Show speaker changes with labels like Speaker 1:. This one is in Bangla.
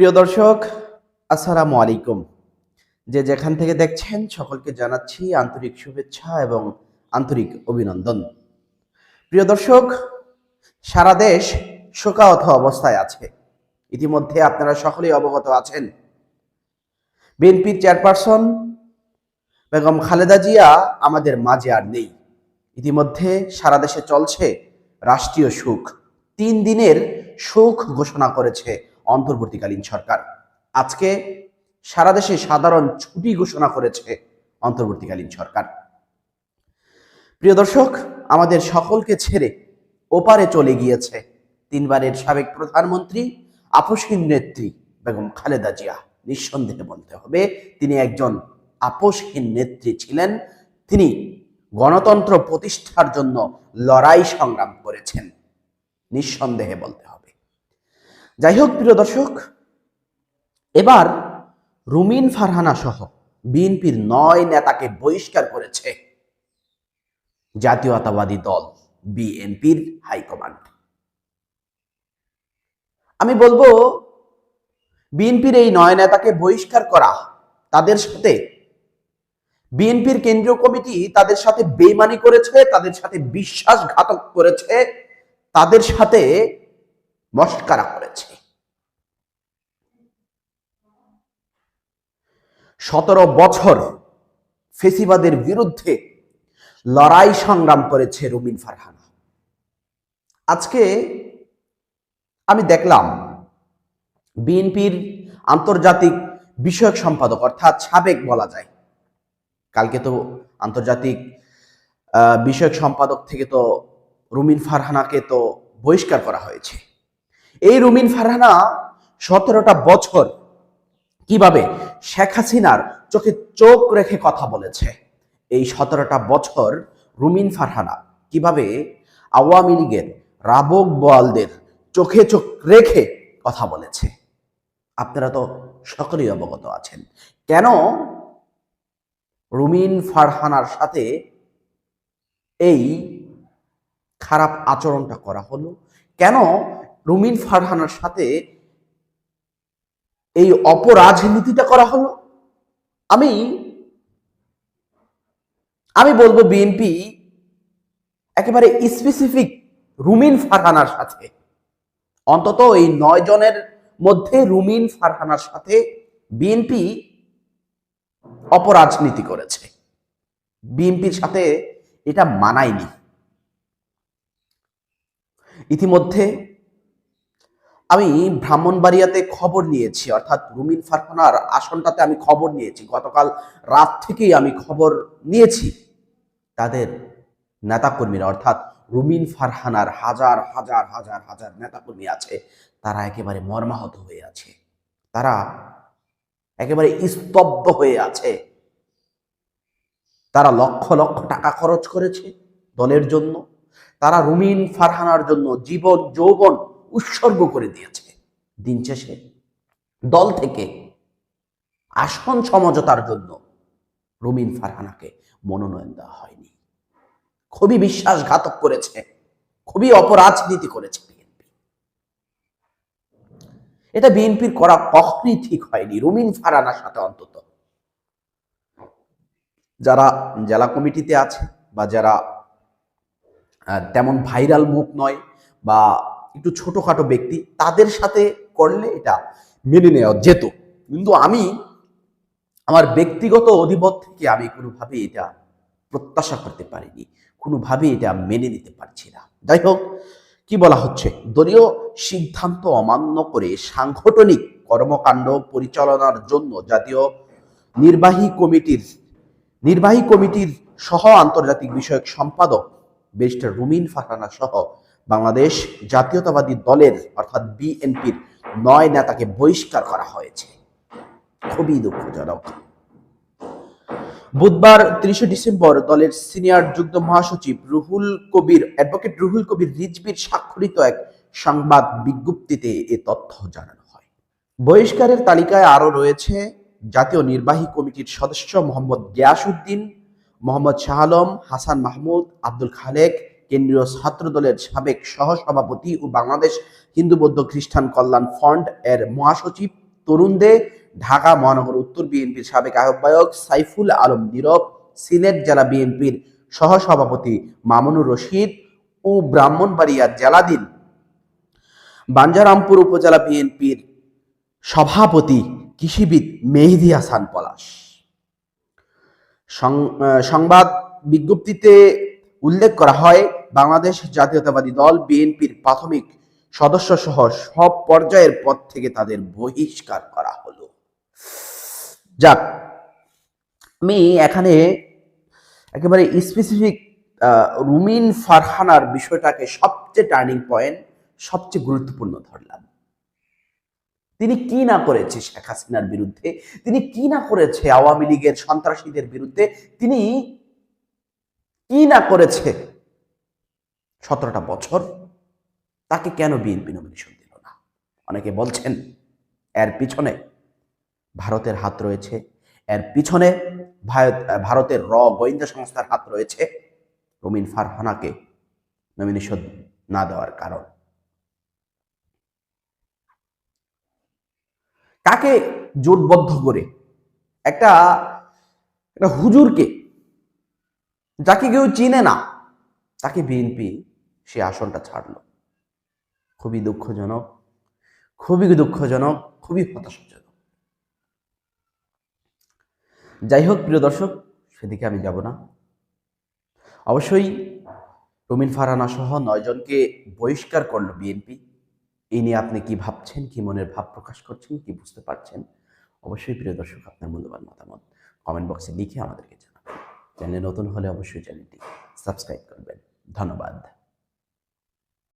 Speaker 1: প্রিয় দর্শক, আসসালামু আলাইকুম। যে যেখান থেকে দেখছেন, সকলকে জানাচ্ছি আন্তরিক শুভেচ্ছা এবং আন্তরিক অভিনন্দন। প্রিয় দর্শক, সারা দেশ শোকাহত অবস্থায় আছে। ইতিমধ্যে আপনারা সকলেই অবগত আছেন। বিএনপির চেয়ারপারসন বেগম খালেদা জিয়া আমাদের মাঝে আর নেই। ইতিমধ্যে সারা দেশে চলছে রাষ্ট্রীয় সুখ তিন দিনের সুখ ঘোষণা করেছে অন্তর্বর্তীকালীন সরকার। আজকে সারা দেশে সাধারণ ছুটি ঘোষণা করেছে অন্তর্বর্তীকালীন সরকার। প্রিয় দর্শক, আমাদের সকলকে ছেড়ে ওপারে চলে গিয়েছে তিনবারের সাবেক প্রধানমন্ত্রী আপসহীন নেত্রী বেগম খালেদা জিয়া। নিঃসন্দেহে বলতে হবে, তিনি একজন আপোষহীন নেত্রী ছিলেন। তিনি গণতন্ত্র প্রতিষ্ঠার জন্য লড়াই সংগ্রাম করেছেন। নিঃসন্দেহে বলতে হবে। যাই হোক, প্রিয় দর্শক, এবার রুমিন ফারহানা সহ বিএনপির নয় নেতাকে বহিষ্কার করেছে জাতীয়তাবাদী দল বিএনপির হাইকমান্ড। আমি বলব, বিএনপির এই নয় নেতাকে বহিষ্কার করা তাদের সাথে, বিএনপির কেন্দ্রীয় কমিটি তাদের সাথে বেইমানি করেছে, তাদের সাথে বিশ্বাসঘাতক করেছে, তাদের সাথে মস্কারা করেছে। সতেরো বছর ফেসিবাদের বিরুদ্ধে লড়াই সংগ্রাম করেছে রুমিন ফারহানা। আজকে আমি দেখলাম বিএনপির আন্তর্জাতিক বিষয়ক সম্পাদক, অর্থাৎ সাবেক বলা যায়। কালকে তো আন্তর্জাতিক বিষয়ক সম্পাদক থেকে তো রুমিন ফারহানাকে তো বহিষ্কার করা হয়েছে। এই রুমিন ফারহানা সতেরোটা বছর কীভাবে শেখ হাসিনার চোখে চোখ রেখে কথা বলেছে? এই সতেরোটা বছর রুমিন ফারহানা কীভাবে আওয়ামী লীগের রাবক বোয়ালদের চোখে চোখ রেখে কথা বলেছে? আপনারা তো সকলেই অবগত আছেন। কেন রুমিন ফারহানার সাথে এই খারাপ আচরণটা করা হলো? কেন রুমিন ফারহানার সাথে এই অপরাজনীতিটা করা হলো? আমি আমি বলব বিএনপি একেবারে স্পেসিফিক রুমিন ফারহানার সাথে। অন্তত এই নয় জনের মধ্যে রুমিন ফারহানার সাথে বিএনপি অপরাজনীতি করেছে। বিএনপির সাথে এটা মানায়নি। ইতিমধ্যে আমি ব্রাহ্মণবাড়িয়াতে খবর নিয়েছি, অর্থাৎ রুমিন ফারহানার আসনটাতে আমি খবর নিয়েছি। গতকাল রাত থেকেই আমি খবর নিয়েছি তাদের নেতাকর্মীরা, অর্থাৎ রুমিন ফারহানার হাজার হাজার হাজার হাজার নেতাকর্মী আছে, তারা একেবারে মর্মাহত হয়ে আছে। তারা একেবারে স্তব্ধ হয়ে আছে। তারা লক্ষ লক্ষ টাকা খরচ করেছে দলের জন্য। তারা রুমিন ফারহানার জন্য জীবন, যৌবন উৎসর্গ করে দিয়েছে। দিন শেষে দল থেকে আসন সমঝোতার জন্য রুমিন ফারহানাকে মনোনয়ন দেওয়া হয়নি। খুবই বিশ্বাসঘাতক করেছে, খুবই অপরাজনীতি করেছে বিএনপি। এটা বিএনপির করা কখনই ঠিক হয়নি রুমিন ফারহানার সাথে অন্তত। যারা জেলা কমিটিতে আছে বা যারা তেমন ভাইরাল মুখ নয় বা একটু ছোটখাটো ব্যক্তি, তাদের সাথে করলে এটা মেনে নেওয়া যেত। কিন্তু আমি, আমার ব্যক্তিগত অধিপত থেকে আমি কোনোভাবে এটা প্রত্যাশা করতে পারিনি। কোনোভাবে এটা মেনে নিতে পারছি না। যাই হোক, কি বলা হচ্ছে? দলীয় সিদ্ধান্ত অমান্য করে সাংগঠনিক কর্মকাণ্ড পরিচালনার জন্য জাতীয় নির্বাহী কমিটির নির্বাহী কমিটির সহ আন্তর্জাতিক বিষয়ক সম্পাদক ব্যারিস্টার রুমিন ফারহানা সহ বাংলাদেশ জাতীয়তাবাদী দলের, অর্থাৎ বিএনপির নয় নেতাকে বহিষ্কার করা হয়েছে। খুবই দুঃখজনক। বুধবার ত্রিশে ডিসেম্বর দলের সিনিয়র যুগ্ম মহাসচিব রুহুল কবির, অ্যাডভোকেট রুহুল কবির রিজবির স্বাক্ষরিত এক সংবাদ বিজ্ঞপ্তিতে এ তথ্য জানানো হয়। বহিষ্কারের তালিকায় আরও রয়েছে জাতীয় নির্বাহী কমিটির সদস্য মোহাম্মদ গিয়াসউদ্দিন, মোহাম্মদ শাহ আলম, হাসান মাহমুদ, আব্দুল খালেক কেন্দ্রীয় ছাত্র দলের সাবেক সহসভাপতি ও বাংলাদেশ হিন্দু বৌদ্ধ খ্রিস্টান কল্যাণ ফন্ড এর মহাসচিব তরুণ দে, ঢাকা মহানগর উত্তর বিএনপির সাবেক আহ্বায়ক সাইফুল আলম নীরব, সিলেট জেলা বিএনপির সহসভাপতি মামুনুর রশিদ ও ব্রাহ্মণবাড়িয়া জেলাধীন বাঞ্জারামপুর উপজেলা বিএনপির সভাপতি কৃষিবিদ মেহেদি হাসান পলাশ। সংবাদ বিজ্ঞপ্তিতে উল্লেখ করা হয় বাংলাদেশ জাতীয়তাবাদী দল বিএনপির প্রাথমিক সদস্য সহ সব পর্যায়ের পদ থেকে তাদের বহিষ্কার করা হলো। যাক, আমি এখানে একেবারে স্পেসিফিক রুমিন ফারহানার বিষয়টাকে সবচেয়ে টার্নিং পয়েন্ট সবচেয়ে গুরুত্বপূর্ণ ধরলাম। তিনি কি না করেছে শেখ হাসিনার বিরুদ্ধে? তিনি কি না করেছে আওয়ামী লীগের সন্ত্রাসীদের বিরুদ্ধে? তিনি কি না করেছে সতেরোটা বছর তাকে কেন বিএনপি নমিনেশন দিল না? অনেকে বলছেন, এর পিছনে ভারতের হাত রয়েছে, এর পিছনে ভারত- ভারতের র গোয়েন্দা সংস্থার হাত রয়েছে। রমিন ফারহানাকে নমিনেশন না দেওয়ার কারণ। কাকে জোটবদ্ধ করে? একটা একটা হুজুরকে, যাকে কেউ চিনে না, তাকে বিএনপি সে আসনটা ছাড়ল। খুবই দুঃখজনক খুবই দুঃখজনক, খুবই হতাশাজনক। যাই হোক, প্রিয় দর্শক, সেদিকে আমি যাব না। অবশ্যই রমিন ফারহানা সহ নয়জনকে বহিষ্কার করল বিএনপি। এই নিয়ে আপনি কি ভাবছেন, কি মনের ভাব প্রকাশ করছেন, কি বুঝতে পারছেন? অবশ্যই প্রিয় দর্শক, আপনার মূল্যবান মতামত কমেন্ট বক্সে লিখে আমাদেরকে জানাবেন। চ্যানেল নতুন হলে অবশ্যই চ্যানেলটি সাবস্ক্রাইব করবেন। ধন্যবাদ।